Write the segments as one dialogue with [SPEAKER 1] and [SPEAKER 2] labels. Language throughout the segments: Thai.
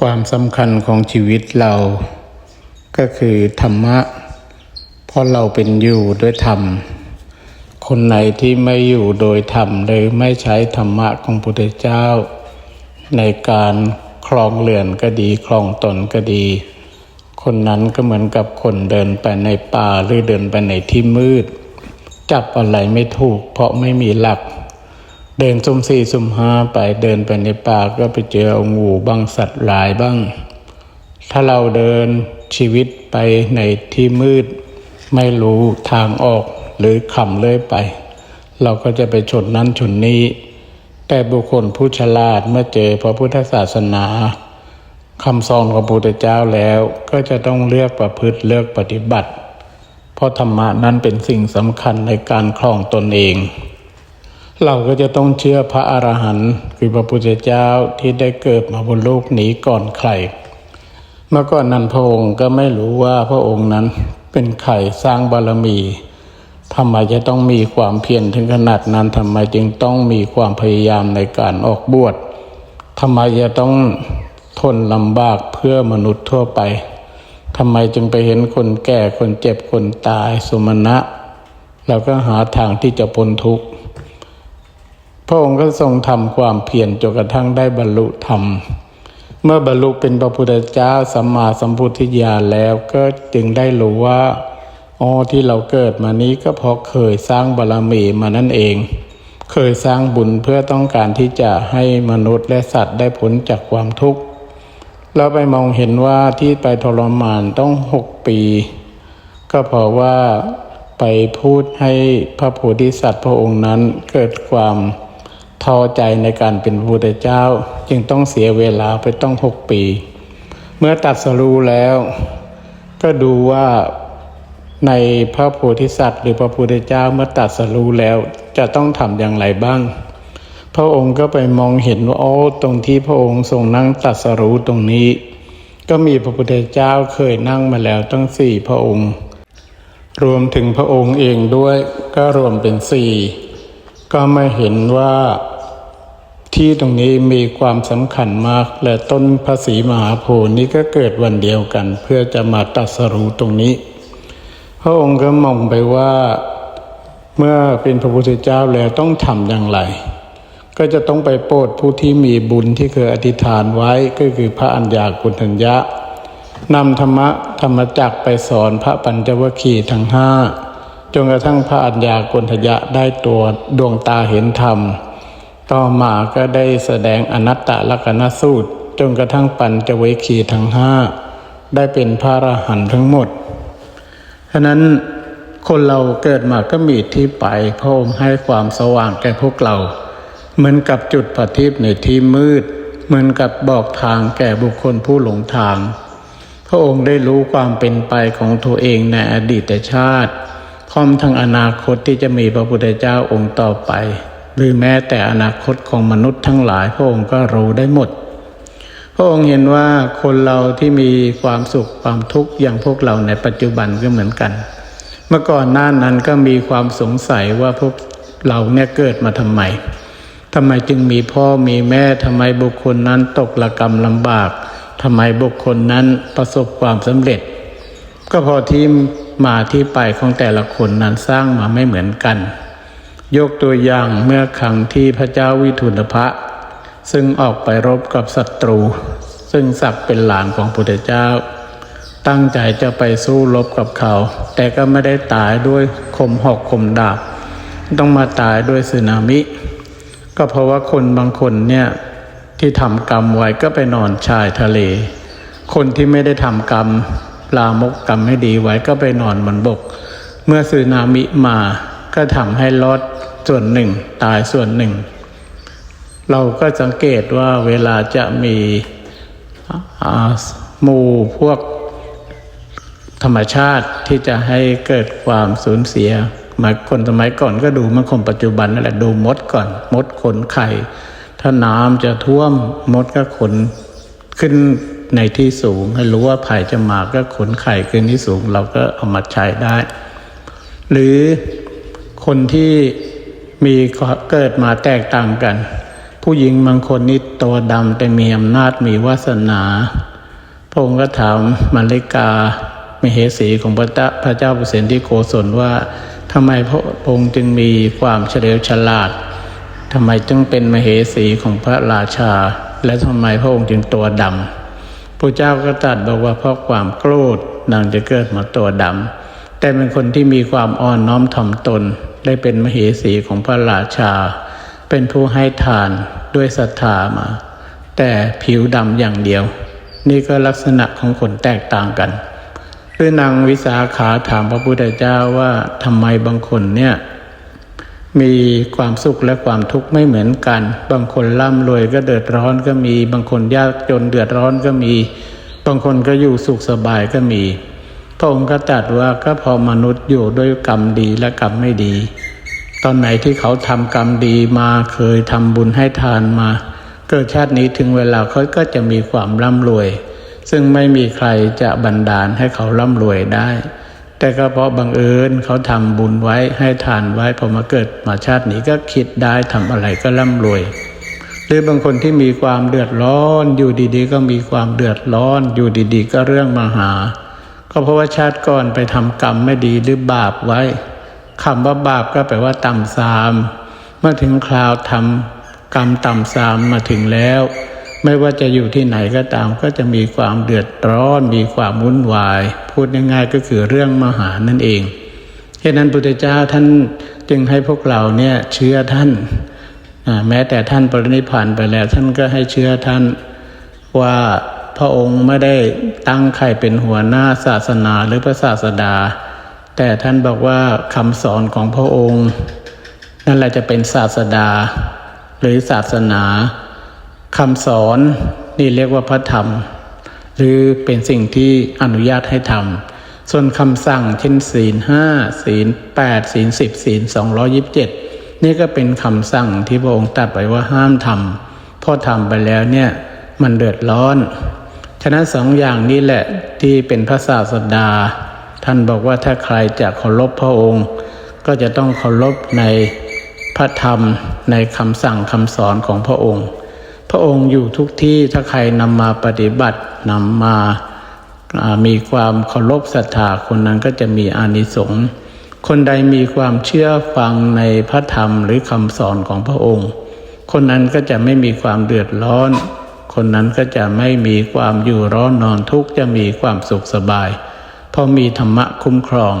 [SPEAKER 1] ความสำคัญของชีวิตเราก็คือธรรมะ เพราะเราเป็นอยู่ด้วยธรรม คนไหนที่ไม่อยู่โดยธรรมหรือไม่ใช้ธรรมะของพุทธเจ้า ในการครองเรือนก็ดีครองตนก็ดี คนนั้นก็เหมือนกับคนเดินไปในป่าหรือเดินไปในที่มืด จับอะไรไม่ถูกเพราะไม่มีหลัก เดินซุ่มสี่ซุ่มห้าไปเดินไปในป่าก็ไปเจองูบ้างสัตว์หลายบ้าง ถ้าเราเดินชีวิตไปในที่มืด ไม่รู้ทางออกหรือขำเลยไป เราก็จะไปชนนั้นชนนี้ แต่บุคคลผู้ฉลาดเมื่อเจอพระพุทธศาสนาคำสอนของพระพุทธเจ้าแล้วก็จะต้องเลือกประพฤติเลือกปฏิบัติ เพราะธรรมะนั้นเป็นสิ่งสำคัญในการครองตนเอง เราก็จะต้องเชื่อพระอรหันต์คือพระพุทธเจ้าที่ได้เกิดมาบนโลกนี้ก่อนใคร เมื่อก่อนนั้นพระองค์ก็ไม่รู้ว่าพระองค์นั้นเป็นใครสร้างบารมีทำไมจะต้องมีความเพียรถึงขนาดนั้นทำไมจึงต้องมีความพยายามในการออกบวชทำไมจะต้องทนลำบากเพื่อมนุษย์ทั่วไปทำไมจึงไปเห็นคนแก่คนเจ็บคนตายสมณะ เราก็หาทางที่จะพ้นทุกข์ พระองค์ก็ทรงทำความเพียรจนกระทั่งได้บรรลุธรรม เมื่อบรรลุเป็นพระพุทธเจ้าสัมมาสัมพุทธญาณแล้วก็จึงได้รู้ว่าอ๋อที่เราเกิดมานี้ก็เพราะเคยสร้างบารมีมานั่นเอง เคยสร้างบุญเพื่อต้องการที่จะให้มนุษย์และสัตว์ได้พ้นจากความทุกข์เราไปมองเห็นว่าที่ไปทรมานต้องหกปี ก็เพราะว่าไปพูดให้พระโพธิสัตว์พระองค์นั้นเกิดความ ท้อใจในการเป็นพระพุทธเจ้าจึงต้องเสียเวลาไปต้องหกปี เมื่อตัดสรู้แล้ว ก็ดูว่าในพระโพธิสัตว์ หรือพระพุทธเจ้าเมื่อตัดสรู้แล้วจะต้องทำอย่างไรบ้าง พระองค์ก็ไปมองเห็นว่าโอ้ตรงที่พระองค์ทรงนั่งตัดสรู้ตรงนี้ ก็มีพระพุทธเจ้าเคยนั่งมาแล้วตั้งสี่พระองค์ รวมถึงพระองค์เองด้วยก็รวมเป็นสี่ก็มาเห็นว่า ที่ตรงนี้มีความสำคัญมาก และต้นพระศรีมหาโพธิ์นี้ก็เกิดวันเดียวกัน เพื่อจะมาตรัสรู้ตรงนี้ พระองค์ก็มองไปว่าเมื่อเป็นพระพุทธเจ้าแล้วต้องทำอย่างไร ก็จะต้องไปโปรดผู้ที่มีบุญที่เคยอธิษฐานไว้ก็คือพระอัญญากุณัญญะนำธรรมะธรรมจักไปสอนพระปัญจวัคคีย์ทั้งห้าจนกระทั่งพระอัญญากุณัญญะได้ตัวดวงตาเห็นธรรม ต่อมาก็ได้แสดงอนัตตลักษณสูตร จนกระทั่งปัญจวัคคีย์ทั้งห้าได้เป็นพระอรหันต์ทั้งหมดฉะนั้นคนเราเกิดมาก็มีที่ไปพระองค์ให้ความสว่างแก่พวกเรา เหมือนกับจุดประทีปในที่มืด เหมือนกับบอกทางแก่บุคคลผู้หลงทาง พระองค์ได้รู้ความเป็นไปของตัวเองในอดีตชาติ พร้อมทั้งอนาคตที่จะมีพระพุทธเจ้าองค์ต่อไป หรือแม้แต่อนาคตของมนุษย์ทั้งหลายพระองค์ก็รู้ได้หมด พระองค์เห็นว่าคนเราที่มีความสุขความทุกข์อย่างพวกเราในปัจจุบันก็เหมือนกัน เมื่อก่อนหน้านั้นก็มีความสงสัยว่าพวกเราเนี่ยเกิดมาทำไมทำไมจึงมีพ่อมีแม่ทำไมบุคคลนั้นตกระกรรมลำบากทำไมบุคคลนั้นประสบความสำเร็จ ก็พอที่มาที่ไปของแต่ละคนนั้นสร้างมาไม่เหมือนกัน ยกตัวอย่างเมื่อครั้งที่พระเจ้าวิทุนพะ ซึ่งออกไปรบกับศัตรู ซึ่งศักดิ์เป็นหลานของพุทธเจ้า ตั้งใจจะไปสู้รบกับเขา แต่ก็ไม่ได้ตายด้วยคมหอกคมดาบ ต้องมาตายด้วยสึนามิ ก็เพราะว่าคนบางคนเนี่ยที่ทำกรรมไว้ก็ไปนอนชายทะเล คนที่ไม่ได้ทำกรรมลามกกรรมไม่ดีไว้ก็ไปนอนบนบก เมื่อสึนามิมาก็ทำให้รอด ส่วนหนึ่ง ตายส่วนหนึ่ง เราก็สังเกตว่าเวลาจะมีหมู่พวกธรรมชาติที่จะให้เกิดความสูญเสียมาคนสมัยก่อนก็ดูมันคนปัจจุบันนั่นแหละดูมดก่อน มดขนไข่ ถ้าน้ำจะท่วมมดก็ขนขึ้นในที่สูง ให้รู้ว่าภัยจะมาก็ขนไข่ขึ้นที่สูง เราก็เอามาใช้ได้ หรือคนที่ มีเกิดมาแตกต่างกัน ผู้หญิงบางคนนี่ตัวดำแต่มีอำนาจมีวาสนาพงค์ก็ถามมาริกา มเหสีของพระเจ้าพระเจ้าเปรตที่โกศลว่าทำไมพระองค์จึงมีความเฉลียวฉลาดทำไมจึงเป็นมเหสีของพระราชา และทำไมพระองค์จึงตัวดำพระเจ้าก็ตรัสบอกว่าเพราะความโกรธนางจะเกิดมาตัวดำแต่เป็นคนที่มีความอ่อนน้อมถ่อมตน ได้เป็นมเหสีของพระราชา เป็นผู้ให้ทานด้วยศรัทธามา แต่ผิวดำอย่างเดียว นี่ก็ลักษณะของคนแตกต่างกันคือนางวิสาขาถามพระพุทธเจ้าว่าทำไมบางคนเนี่ยมีความสุขและความทุกข์ไม่เหมือนกัน บางคนร่ำรวยก็เดือดร้อนก็มี บางคนยากจนเดือดร้อนก็มี บางคนก็อยู่สุขสบายก็มี องค์ก็ตรัสว่าก็พอมนุษย์อยู่ด้วยกรรมดีและกรรมไม่ดี ตอนไหนที่เขาทำกรรมดีมาเคยทำบุญให้ทานมา เกิดชาตินี้ถึงเวลาเขาก็จะมีความร่ำรวย ซึ่งไม่มีใครจะบันดาลให้เขาร่ำรวยได้ แต่ก็เพราะบังเอิญเขาทำบุญไว้ให้ทานไว้พอมาเกิดมาชาตินี้ก็คิดได้ทำอะไรก็ร่ำรวยหรือบางคนที่มีความเดือดร้อนอยู่ดีๆ ก็มีความเดือดร้อนอยู่ดีๆ ก็เรื่องมาหา ก็เพราะว่าชาติก่อนไปทำกรรมไม่ดีหรือบาปไว้คำว่าบาปก็แปลว่าต่ำซามเมื่อถึงคราวทำกรรมต่ำซามมาถึงแล้ว ไม่ว่าจะอยู่ที่ไหนก็ตาม ก็จะมีความเดือดร้อน มีความวุ่นวาย พูดง่ายๆก็คือเรื่องมหานั่นเองเหตุนั้นพุทธเจ้าท่านจึงให้พวกเราเนี่ยเชื่อท่านแม้แต่ท่านปรินิพพานไปแล้ว ท่านก็ให้เชื่อท่านว่า พระองค์ไม่ได้ตั้งใครเป็นหัวหน้าศาสนาหรือพระศาสดา แต่ท่านบอกว่าคำสอนของพระองค์ นั่นแหละจะเป็นศาสดา หรือศาสนาคำสอนนี่เรียกว่าพระธรรม หรือเป็นสิ่งที่อนุญาตให้ทำส่วนคำสั่งเช่นศีลห้าศีลแปดศีลสิบศีลสองร้อยิบเจ็ดนี่ก็เป็นคำสั่งที่พระองค์ตรัสไว้ว่าห้ามทำพอทำไปแล้วเนี่ยมันเดือดร้อน ฉะนั้นสองอย่างนี้แหละที่เป็นพระศาสดา ท่านบอกว่าถ้าใครจะเคารพพระองค์ ก็จะต้องเคารพในพระธรรมในคำสั่งคำสอนของพระองค์ พระองค์อยู่ทุกที่ถ้าใครนำมาปฏิบัตินำมามีความเคารพศรัทธาคนนั้นก็จะมีอานิสงส์คนใดมีความเชื่อฟังในพระธรรมหรือคำสอนของพระองค์ คนนั้นก็จะไม่มีความเดือดร้อน คนนั้นก็จะไม่มีความอยู่ร้อนนอนทุกข์จะมีความสุขสบาย เพราะมีธรรมะคุ้มครอง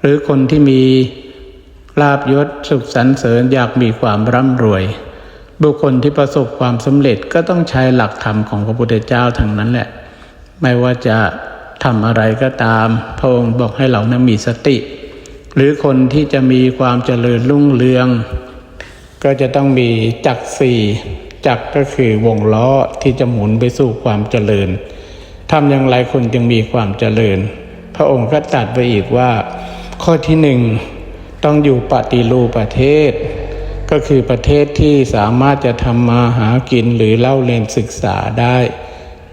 [SPEAKER 1] หรือคนที่มีลาบยศสุขสรรเสริญอยากมีความร่ำรวย บุคคลที่ประสบความสำเร็จก็ต้องใช้หลักธรรมของพระพุทธเจ้าทั้งนั้นแหละ ไม่ว่าจะทำอะไรก็ตามพระองค์บอกให้เรานะมีสติ หรือคนที่จะมีความเจริญรุ่งเรือง ก็จะต้องมีจักรสี่ จักรก็คือวงล้อที่จะหมุนไปสู่ความเจริญทำอย่างไรคนจึงมีความเจริญ พระองค์ก็ตัดไปอีกว่า ข้อที่หนึ่งต้องอยู่ปฏิรูปประเทศ ก็คือประเทศที่สามารถจะทำมาหากินหรือเล่าเรียนศึกษาได้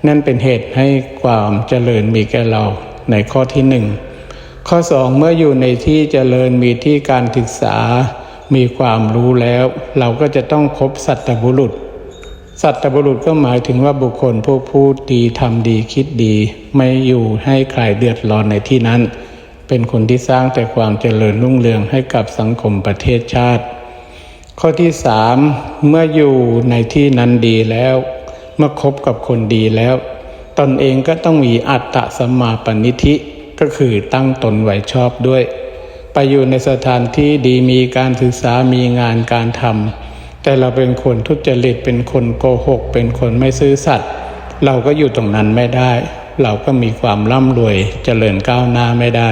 [SPEAKER 1] นั่นเป็นเหตุให้ความเจริญมีแก่เราในข้อที่หนึ่งข้อสองเมื่ออยู่ในที่เจริญมีที่การศึกษา มีความรู้แล้ว เราก็จะต้องคบสัตบุรุษ สัตบุรุษก็หมายถึงว่าบุคคลผู้พูดดีทำดีคิดดี ไม่อยู่ให้ใครเดือดร้อนในที่นั้น เป็นคนที่สร้างแต่ความเจริญรุ่งเรืองให้กับสังคมประเทศชาติ ข้อที่สามเมื่ออยู่ในที่นั้นดีแล้ว เมื่อคบกับคนดีแล้ว ตนเองก็ต้องมีอัตตะสัมมาปณิธิก็คือตั้งตนไว้ชอบด้วย ไปอยู่ในสถานที่ดีมีการศึกษามีงานการทำ แต่เราเป็นคนทุจริตเป็นคนโกหก เป็นคนไม่ซื่อสัตย์เราก็อยู่ตรงนั้นไม่ได้ เราก็มีความร่ำรวยเจริญก้าวหน้าไม่ได้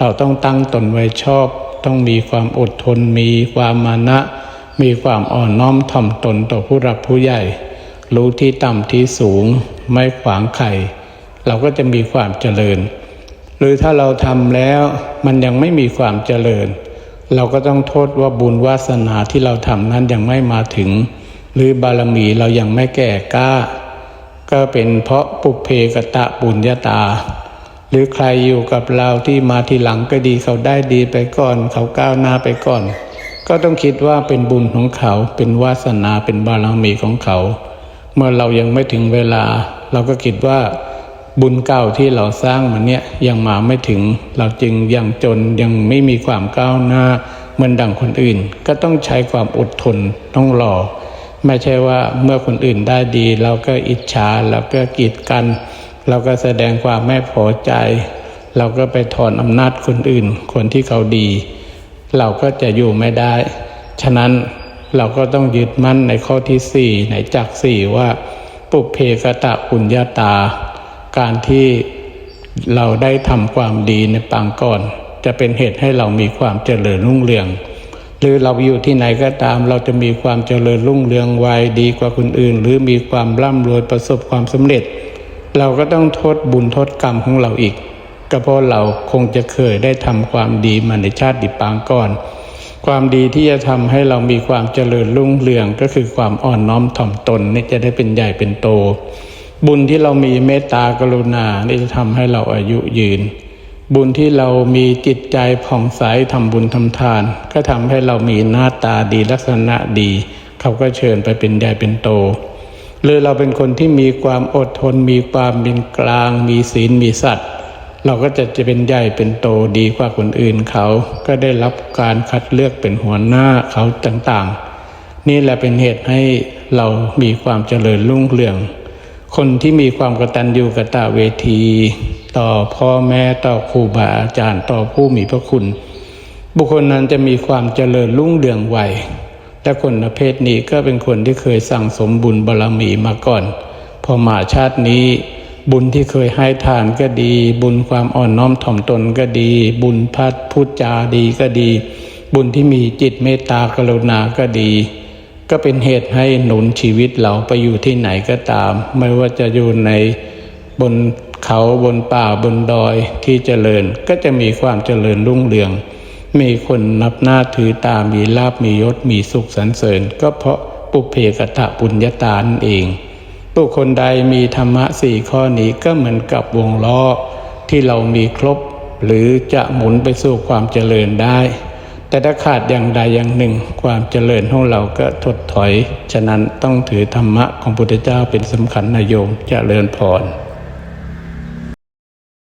[SPEAKER 1] เราต้องตั้งตนไว้ชอบ ต้องมีความอดทน มีความมานะ มีความอ่อนน้อมถ่อมตนต่อผู้รักผู้ใหญ่ รู้ที่ต่ำที่สูง ไม่ขวางไข่เราก็จะมีความเจริญ หรือถ้าเราทำแล้วมันยังไม่มีความเจริญ เราก็ต้องโทษว่าบุญวาสนาที่เราทำนั้นยังไม่มาถึง หรือบารมีเรายังไม่แก่กล้า ก็เป็นเพราะปุเพกตะบุญญาตา หรือใครอยู่กับเราที่มาทีหลังก็ดีเขาได้ดีไปก่อน เขาก้าวหน้าไปก่อน ก็ต้องคิดว่าเป็นบุญของเขาเป็นวาสนาเป็นบารมีของเขา เมื่อเรายังไม่ถึงเวลา เราก็คิดว่า บุญเก่าที่เราสร้างมันเนี่ยยังมาไม่ถึง เราจึงยังจนยังไม่มีความก้าวหน้าเหมือนดังคนอื่น ก็ต้องใช้ความอดทนต้องรอไม่ใช่ว่าเมื่อคนอื่นได้ดี เราก็อิจฉาเราก็กีดกัน เราก็แสดงความไม่พอใจ เราก็ไปถอนอำนาจคนอื่น คนที่เขาดี เราก็จะอยู่ไม่ได้ ฉะนั้นเราก็ต้องยึดมั่นในข้อที่สี่ในจักสี่ว่า ปุเพกตะปุญญาตา การที่เราได้ทำความดีในปางก่อน จะเป็นเหตุให้เรามีความเจริญรุ่งเรือง หรือเราอยู่ที่ไหนก็ตาม เราจะมีความเจริญรุ่งเรืองไวดีกว่าคนอื่น หรือมีความร่ำรวยประสบความสำเร็จ เราก็ต้องโทษบุญโทษกรรมของเราอีก ก็เพราะเราคงจะเคยได้ทำความดีมาในชาติปางก่อน ความดีที่จะทำให้เรามีความเจริญรุ่งเรืองก็คือความอ่อนน้อมถ่อมตนนี่จะได้เป็นใหญ่เป็นโต บุญที่เรามีเมตตากรุณานี่จะทำให้เราอายุยืน บุญที่เรามีจิตใจผ่องใสทำบุญทำทาน ก็ทำให้เรามีหน้าตาดีลักษณะดี เขาก็เชิญไปเป็นใหญ่เป็นโต หรือเราเป็นคนที่มีความอดทน มีความเป็นกลาง มีศีลมีสัตว์เราก็จะจะเป็นใหญ่เป็นโตดีกว่าคนอื่นเขา ก็ได้รับการคัดเลือกเป็นหัวหน้าเขาต่างๆ นี่แหละเป็นเหตุให้เรามีความเจริญรุ่งเรือง คนที่มีความกตัญญูกตเวที ต่อพ่อแม่ต่อครูบาอาจารย์ต่อผู้มีพระคุณ บุคคลนั้นจะมีความเจริญรุ่งเรืองไวและคนประเภทนี้ก็เป็นคนที่เคยสั่งสมบุญบารรมีมาก่อน พอมาชาตินี้ บุญที่เคยให้ทานก็ดี บุญความอ่อนน้อมถ่อมตนก็ดี บุญพัดพูดจาดีก็ดี บุญที่มีจิตเมตตากรุณาก็ดี ก็เป็นเหตุให้หนุนชีวิตเราไปอยู่ที่ไหนก็ตาม ไม่ว่าจะอยู่ในบนเขาบนป่าบนดอยที่เจริญก็จะมีความเจริญรุ่งเรือง มีคนนับหน้าถือตามีลาบมียศมีสุขสรรเสริญ ก็เพราะปุเพกตะปุญญาตานั่นเองบุคคลใดมีธรรมะสี่ข้อนี้ก็เหมือนกับวงล้อที่เรามีครบ หรือจะหมุนไปสู่ความเจริญได้ แต่ถ้าขาดอย่างใดอย่างหนึ่ง ความเจริญของเราก็ถดถอย ฉะนั้นต้องถือธรรมะของพุทธเจ้าเป็นสำคัญนายโยมจเจริญพร